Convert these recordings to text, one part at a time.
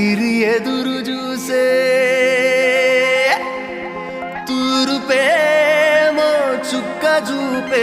తిరి ఎదురు చూసే తూరుపేమో చుక్క చూపే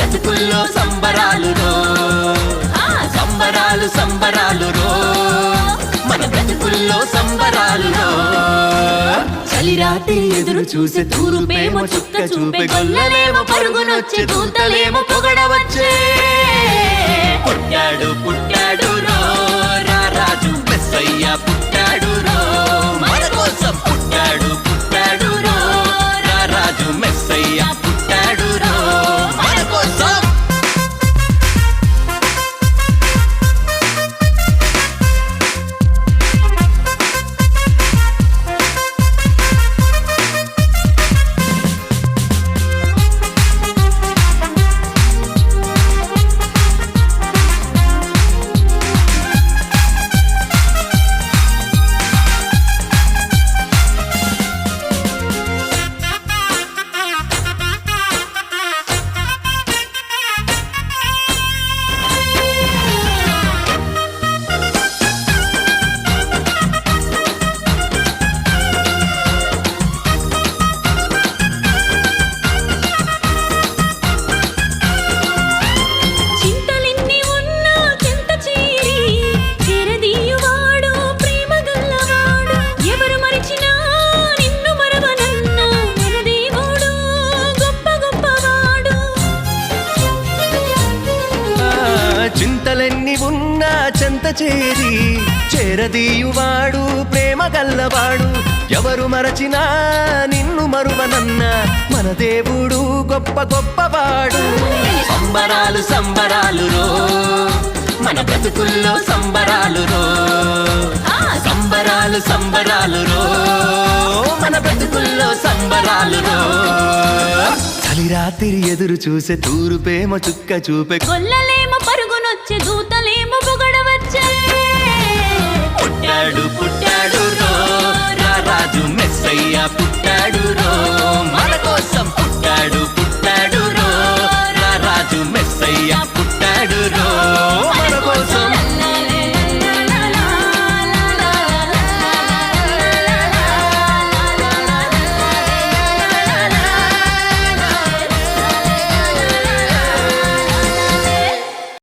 బ్రతుకుల్లో సంబరాలు రో సంబరాలు సంబరాలు రో మన బ్రతుకుల్లో సంబరాలు రో చలి రాత్రి ఎదురు చూసే తూరుపేమో చుక్క చూపే గొల్లలేమో పరుగునొచ్చే దూతలేమో పొగడవచ్చే. చింతలెన్ని ఉన్నా చెంత చేరి చేరదీయువాడు ప్రేమ గల్లవాడు. ఎవరు మరచినా నిన్ను మరువనన్న మన దేవుడు గొప్ప గొప్పవాడు. సంబరాలు సంబరాలు రో మన బ్రతుకుల్లో సంబరాలు రో సంబరాలు సంబరాలు రో మన బ్రతుకుల్లో సంబరాలు రో చలి రాత్రి ఎదురు చూసే తూరుపేమో చుక్క చూపే గొల్లలేమో వచ్చే దూతలేమో పొగడవచ్చే. పుట్టాడు పుట్టాడు రో. రాజు మెస్సయ్య పుట్టాడు రో.